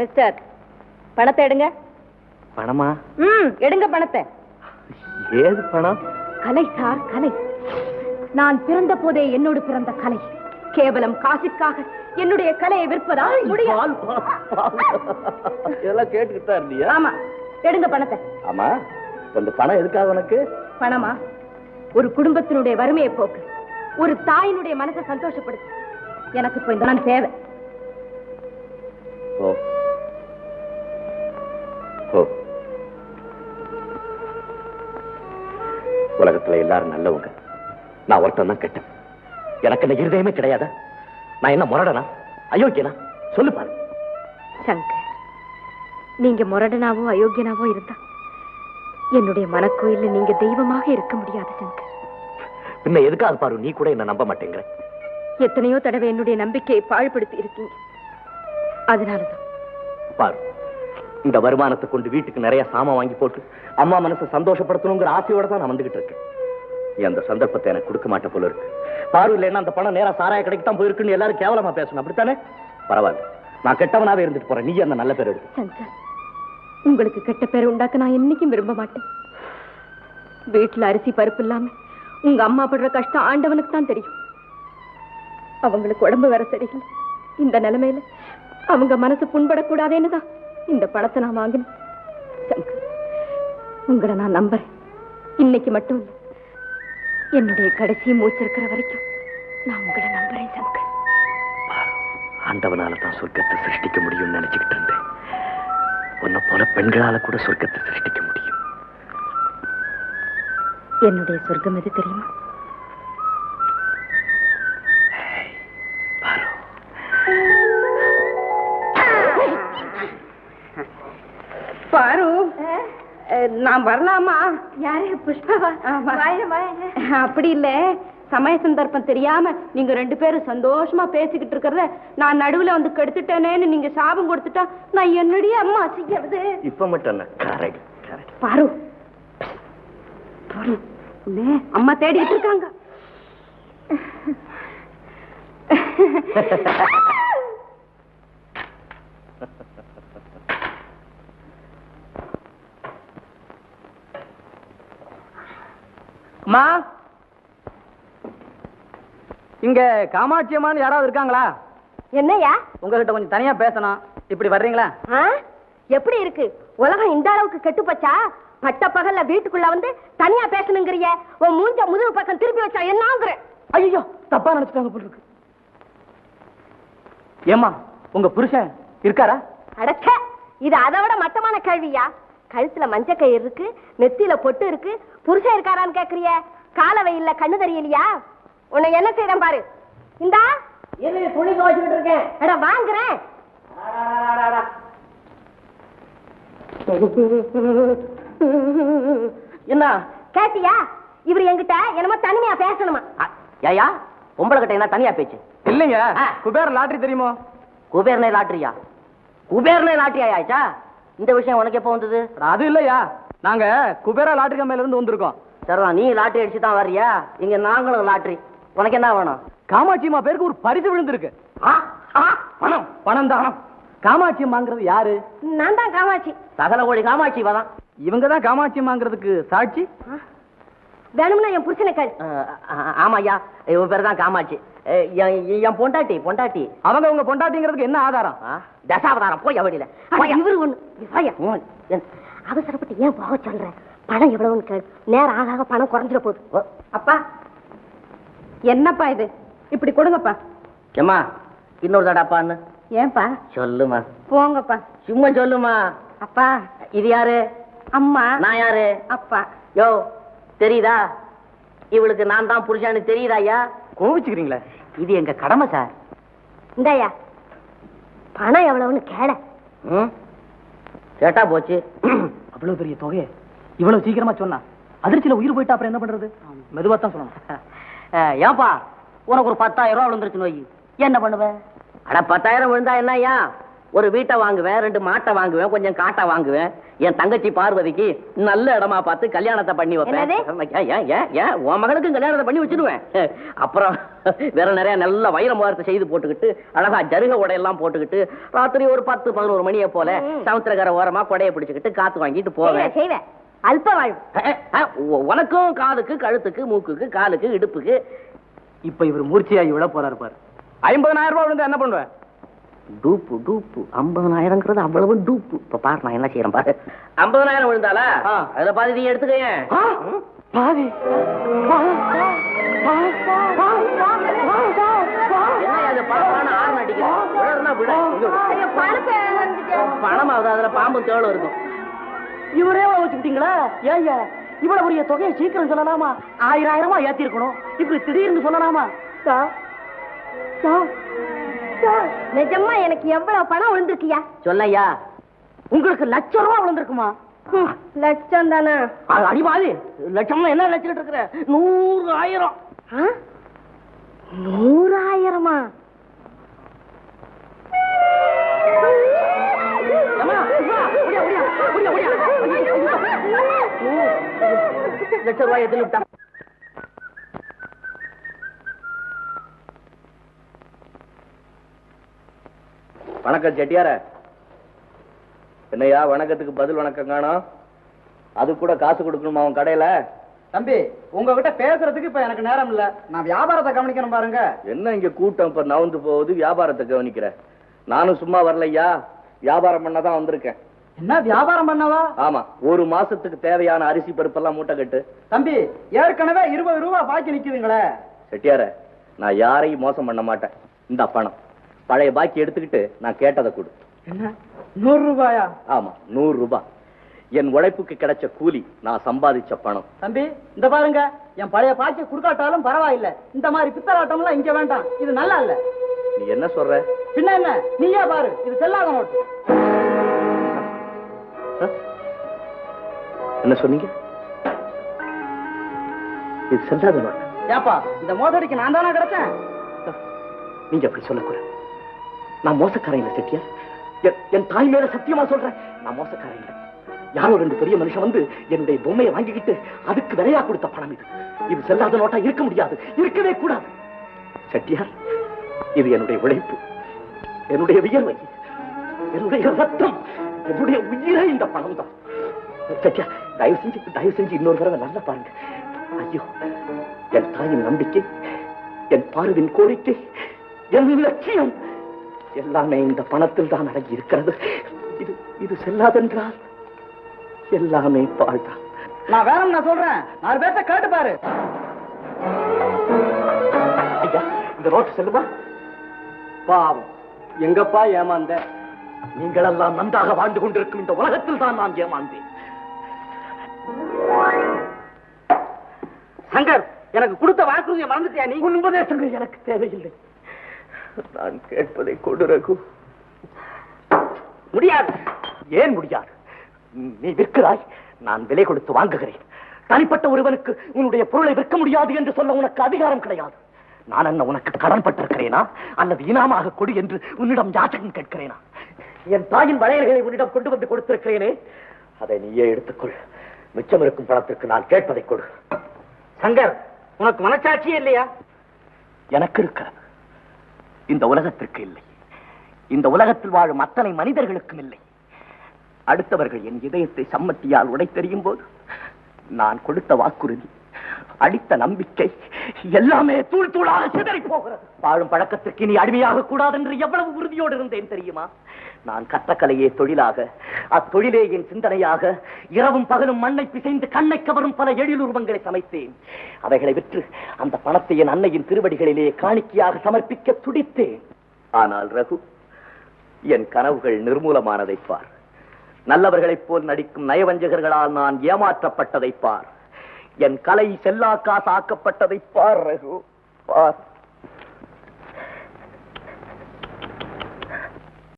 Mister பணத்தை எடுங்க. பணமா? ம் எடுங்க பணத்தை. ஏது பணம்? கலை சார் கலை. நான் பிறந்த போதே என்னோடு பிறந்த கலை. கேவலம் காசுக்காக என்னுடைய கலையை விற்பதா பால். இதெல்லாம் கேட்டுக்கிட்டு தான் இருந்தியா? ஆமா. எடுங்க பணத்தை. ஆமா. இந்த பணம் எதுக்காக உனக்கு? பணமா? ஒரு குடும்பத்தினுடைய வறுமையை போக்கு. ஒரு தாயினுடைய மனசை சந்தோஷப்படுத்து. எனக்கு இப்ப இந்த தேவை. ஓ. ஓ உலகத்துல எல்லாரும் நல்லவங்க. நான் ஒருத்தன் தான் கெட்டேன் எனக்கு இந்த இருதயமே கிடையாதா? நான் என்ன முரடனா? அயோக்கியனா? சொல்லு பாரு. சங்கர் நீங்க முரடனாவோ அயோக்கியனாவோ இருந்தா என்னுடைய மனக்கோயில்ல நீங்க தெய்வமாக இருக்க முடியாது சங்கர். பின்ன எதுக்காக பாரு நீ கூட என்ன நம்ப மாட்டேங்கிற? எத்தனையோ தடவை என்னுடைய நம்பிக்கையை பாழ்படுத்தி இருக்கீங்க. அதனாலதான். பாரு. இந்த வருமானத்தை கொண்டு வீட்டுக்கு நிறைய சாமான் வாங்கி போட்டு அம்மா மனசை சந்தோஷப்படுத்தணுங்கிற ஆசையோட தான் நான் வந்துகிட்டு இருக்கேன். அந்த சந்தர்ப்பத்தை எனக்கு கொடுக்க மாட்ட போல இருக்கு. பாரு இல்லைன்னா அந்த பணம் நேரம் சாராய கடைக்கு தான் போயிருக்குன்னு எல்லாரும் கேவலமா பேசணும். அப்படித்தானே? பரவாயில்ல. நான் கெட்டவனாவே இருந்துட்டு போறேன். நீ அந்த நல்ல பேர் எடுத்து சங்கர் உங்களுக்கு கெட்ட பேர் உண்டாக்க நான் என்னைக்கும் விரும்ப மாட்டேன். வீட்டுல அரிசி பருப்பு இல்லாம உங்க அம்மா படுற கஷ்டம் ஆண்டவனுக்கு தான் தெரியும். அவங்களுக்கு உடம்பு வேற சரியில்லை. இந்த நிலைமையில அவங்க மனசு புண்படக்கூடாதேன்னு தான் இந்த பணத்தை நான் வாங்கினேன். உங்களை நான் நம்புறேன். இன்னைக்கு மட்டும் இல்ல என்னுடைய கடைசி மூச்சு இருக்கிற வரைக்கும் நான் உங்களை நம்புறேன் சங்கர். ஆண்டவனால தான் சொர்க்கத்தை சிருஷ்டிக்க முடியும்னு நினைச்சுக்கிட்டு இருந்தேன். உன்னை போல பெண்களால கூட சொர்க்கத்தை சிருஷ்டிக்க முடியும். என்னுடைய சொர்க்கம் எது தெரியுமா? பாரு. நான் வரலாமா? யாரு? புஷ்பாவா? அப்படி இல்ல. சமய சந்தர்ப்பம் தெரியாம நீங்க ரெண்டு பேரும் சந்தோஷமா பேசிக்கிட்டு இருக்கிறத நான் நடுவுல வந்து கெடுத்துட்டேனேன்னு நீங்க சாபம் கொடுத்துட்டா நான் என்னுடைய அம்மா செய்யறது? இப்ப மட்டும் பாரு. அம்மா தேடிட்டு இருக்காங்க. அம்மா? இங்க காமாட்சி அம்மான்னு யாராவது இருக்காங்களா? என்னையா? உங்ககிட்ட கொஞ்சம் தனியா பேசணும். இப்படி வர்றீங்களா? எப்படி இருக்கு? உலகம் இந்த அளவுக்கு கெட்டு போச்சா? பட்ட பகல்ல வீட்டுக்குள்ள வந்து தனியா பேசணுங்கிறிய. உன் மூஞ்ச முதுகு பக்கம் திருப்பி வச்சா என்னங்கிற? ஐயோ தப்பா நினைச்சிட்டாங்க போல இருக்கு ஏம்மா உங்க புருஷன் இருக்காரா? அடச்ச இது அதை விட மட்டமான கேள்வியா? கழுத்துல மஞ்ச கயிறு இருக்கு நெத்தியில பொட்டு இருக்கு. புருஷன் இருக்காரான்னு கேக்குறிய? கால வெயில்ல கண்ணு தெரியலையா? உன்னை என்ன செய்யறேன் பாரு. இந்தா. துணி துவைச்சுக்கிட்டு இருக்கேன். அட வாங்குறேன். என்ன? கேட்டியா? இவர் என்கிட்ட என்னமோ தனிமையா பேசணுமா? ஏயா பொம்பளை கிட்ட என்ன தனியா பேச்சு? இல்லைங்க. குபேர லாட்டரி தெரியுமோ? குபேர்னே லாட்டரியா குபேர்னே லாட்டரி ஆயாச்சா? இந்த விஷயம் உனக்கு எப்போ வந்தது? அது இல்லையா. நாங்க குபேரா லாட்டரி கம்பெனில இருந்து வந்திருக்கோம். சரிதான் நீ லாட்டரி அடிச்சு தான் வர்றியா? இங்க நாங்களும் லாட்டரி. உனக்கு என்ன வேணும்? காமாட்சி அம்மா பேருக்கு ஒரு பரிசு விழுந்திருக்கு. பணம். பணம் தான். காமாட்சி அம்மாங்கிறது யாரு? நான் தான் காமாட்சி. சகல கோடி காமாட்சி வதான் இவங்க தான் காமாட்சி அம்மாங்கிறதுக்கு சாட்சி. வேணும்னா என் புருஷனை கேள். ஆமா ஐயா இவ பேர் தான் காமாட்சி. என் என் பொண்டாட்டி பொண்டாட்டி. அவங்க உங்க பொண்டாட்டிங்கிறதுக்கு என்ன ஆதாரம்? தசாவதாரம். போய் அவடியில இவரு ஒண்ணு. அவசரப்பட்டு ஏன் போக சொல்ற? பணம் எவ்வளவுன்னு கேள். நேரம் ஆக பணம் குறைஞ்சிட போகுது. அப்பா. என்னப்பா இது? இப்படி கொடுங்கப்பா. ஏம்மா இன்னொரு தடாப்பான்னு ஏன்பா? சொல்லுமா போங்கப்பா. சும்மா சொல்லுமா அப்பா. இது யாரு? அம்மா. நான் யாரு? அப்பா. யோ தெரியுதா? இவளுக்கு நான் தான் புருஷான்னு தெரியுதா ஐயா? கோவிச்சுக்கிறீங்களே. இது எங்க கடமை சார். இந்தாயா பணம் எவ்வளவுன்னு ம்? கேட்டா போச்சு. அவ்வளவு பெரிய தொகையை இவ்வளவு சீக்கிரமா சொன்னா. அதிர்ச்சியில உயிர் போயிட்டா அப்புறம் என்ன பண்றது? மெதுவா தான் சொல்லணும். ஏன்பா உனக்கு ஒரு பத்தாயிரம் ரூபா விழுந்துருச்சு நோய். என்ன பண்ணுவ? அட பத்தாயிரம் விழுந்தா என்ன ஐயா? ஒரு வீட்டை வாங்குவேன் ரெண்டு மாட்டை வாங்குவேன் கொஞ்சம் காட்டை வாங்குவேன். என் தங்கச்சி பார்வதிக்கு நல்ல இடமா பார்த்து கல்யாணத்தை பண்ணி வைப்பேன். என்னது? ஏன், ஏன், ஏன், ஏன், உன் மகனுக்கும் கல்யாணத்தை பண்ணி வச்சிடுவேன் அப்புறம் வேற நிறைய நல்ல வைர முகூர்த்தம் செய்து போட்டுக்கிட்டு அழகா ஜருக உடையெல்லாம் போட்டுக்கிட்டு ராத்திரி ஒரு பத்து பதினோரு மணியை போல சமுத்திரக்கரை ஓரமா கொடையை பிடிச்சுக்கிட்டு காத்து வாங்கிட்டு போவேன். செய்வேன் செய்வேன். அல்ப வாழ்வு. அஹ், அஹ், உ- உனக்கும் காதுக்கு கழுத்துக்கு மூக்குக்கு காலுக்கு இடுப்புக்கு. இப்ப இவர் மூர்ச்சியாகி விழ போறாரு பாரு. ஐம்பதனாயிரம் ரூபாய் விழுந்து என்ன பண்ணுவேன்? டூப்பு டூப்பு. ஐம்பதனாயிரங்கிறது அவ்வளவு டூப்பு. இப்ப பாரு நான் என்ன செய்யறேன் பாரு. ஐம்பதனாயிரம் விழுந்தாளா. அதுல பாதி நீ எடுத்துக்கேன் பாதி. பணமாவது அதுல பாம்பும் தேளும் இருக்கும். இவரே வச்சுக்கிட்டீங்களா? ஏய்யா இவ்வளவு பெரிய தொகையை சீக்கிரம் சொல்லலாமா? ஆயிரம் ஆயிரமா ஏத்தி இருக்கணும் இப்படி திடீர்னு சொல்லலாமா? சார், சார், சார், நிஜமா எனக்கு எவ்வளவு பணம் விழுந்திருக்கியா? சொல்லையா? உங்களுக்கு லட்சம் ரூபா விழுந்திருக்குமா லட்சம் தானே. அது அடிபாதி லட்சம்னா என்ன லட்சம் இருக்கிற நூறு ஆயிரம்? நூறாயிரமா. லட்சம் ரூபாய் எதில் வணக்கம் செட்டியார. என்னையா வணக்கத்துக்கு பதில் வணக்கம் காணோம்? அது கூட காசு கொடுக்கணுமா அவன் கடையில? தம்பி உங்ககிட்ட பேசுறதுக்கு இப்ப எனக்கு நேரம் இல்ல. நான் வியாபாரத்தை கவனிக்கணும் பாருங்க. என்ன இங்க கூட்டம்? இப்ப நவுந்து போகுது வியாபாரத்தை கவனிக்கிற. நானும் சும்மா வரலையா? வியாபாரம் பண்ணதான் வந்திருக்கேன். என்ன வியாபாரம் பண்ணவா? ஆமா ஒரு மாசத்துக்கு தேவையான அரிசி பருப்பெல்லாம் மூட்டை கட்டு. தம்பி ஏற்கனவே இருபது ரூபா பாக்கி நிக்குதுங்களே. செட்டியார நான் யாரையும் மோசம் பண்ண மாட்டேன். இந்த பணம். பழைய பாக்கி எடுத்துக்கிட்டு நான் கேட்டதை கொடு. என்ன? நூறு ரூபாயா? ஆமா நூறு ரூபாய் என் உழைப்புக்கு கிடைச்ச கூலி நான் சம்பாதிச்ச பணம். தம்பி இந்த பாருங்க. என் பழைய பாக்கி குடுக்காட்டாலும் பரவாயில்ல. இந்த மாதிரி பித்தலாட்டம்லாம் இங்க வேண்டாம். இது நல்லா இல்ல. நீ என்ன சொல்ற? பின்ன என்ன? நீயே பாரு. இது செல்லாத நோட்டு? என்ன சொன்னீங்க? இது செல்லாத நோட்டு. ஏப்பா இந்த மோசடிக்கு நான் தானே கிடைச்சேன்? நீங்க அப்படி சொல்லக்கூடாது. நான் மோசக்காரன் இல்ல என்- என் தாய் மேல சத்தியமா சொல்றேன். நான் மோசக்காரன் இல்ல யாரோ ரெண்டு பெரிய மனுஷன் வந்து என்னுடைய பொம்மையை வாங்கிக்கிட்டு அதுக்கு விலையா கொடுத்த பணம் இது. இது செல்லாத நோட்டா இருக்க முடியாது. இருக்கவே கூடாது. செட்டியார் இது என்னுடைய உழைப்பு. என்னுடைய வியர்வை. என்னுடைய ரத்தம். என்னுடைய உயிரே இந்த பணம் தான் செட்டியார் தயவு செஞ்சு தயவு செஞ்சு இன்னொரு தடவை நல்லா பாருங்க. ஐயோ என் தாயின் நம்பிக்கை என் பார்வின் கோரிக்கை என் லட்சியம். எல்லாமே இந்த பணத்தில் தான் அடங்கி இருக்கிறது. இது இது செல்லாதென்றால் எல்லாமே பாழ்தான். நான் வேணும் நான் சொல்றேன். நாலு பேர்த்த கேட்டு பாரு. ஐயா இந்த ரோட்டு செல்லுமா? பாவம். எங்கப்பா ஏமாந்த? நீங்களெல்லாம் நன்றாக வாழ்ந்து கொண்டிருக்கும் இந்த உலகத்தில் தான் நான் ஏமாந்தேன். சங்கர் எனக்கு கொடுத்த வாக்குறுதியை மறந்துட்டியா நீ? உன் உபதேசங்கள் எனக்கு தேவையில்லை. நான் கேட்பதை கொடு ரகு. முடியாது. ஏன் முடியாது? நீ விற்கிறாய். நான் விலை கொடுத்து வாங்குகிறேன். தனிப்பட்ட ஒருவனுக்கு உன்னுடைய பொருளை விற்க முடியாது என்று சொல்ல உனக்கு அதிகாரம் கிடையாது. நான் என்ன உனக்கு கடன் பட்டிருக்கிறேனா? அல்லது இனாமாக கொடு என்று உன்னிடம் யாச்சகம் கேட்கிறேனா? என் தாயின் வளையல்களை உன்னிடம் கொண்டு வந்து கொடுத்திருக்கிறேனே. அதை நீயே எடுத்துக்கொள். மிச்சம் இருக்கும் பணத்திற்கு நான் கேட்பதை கொடு. சங்கர் உனக்கு மனசாட்சியே இல்லையா? எனக்கு இருக்கிறது இந்த உலகத்திற்கு இல்லை. இந்த உலகத்தில் வாழும் அத்தனை மனிதர்களுக்கும் இல்லை. அடுத்தவர்கள் என் இதயத்தை சம்மத்தியால் உடைத்தெறியும் போது நான் கொடுத்த வாக்குறுதி அடித்த நம்பிக்கை எல்லாமே தூள் தூளாக சிதறி போகிறது. வாழும் பழக்கத்திற்கு நீ அடிமையாக கூடாது என்று எவ்வளவு உறுதியோடு இருந்தேன் தெரியுமா? நான் கட்டக்கலையே தொழிலாக அத்தொழிலே என் சிந்தனையாக இரவும் பகலும் மண்ணை பிசைந்து கண்ணை கவரும் பல எழிலுருவங்களை சமைத்தேன். அவைகளை விற்று அந்த பணத்தை என் அன்னையின் திருவடிகளிலே காணிக்கையாக சமர்ப்பிக்க துடித்தேன். ஆனால் ரகு என் கனவுகள் நிர்மூலமானதை பார். நல்லவர்களைப் போல் நடிக்கும் நயவஞ்சகர்களால் நான் ஏமாற்றப்பட்டதை பார். என் கலை செல்லா காசாக்கப்பட்டதை பார் ரகு பார்.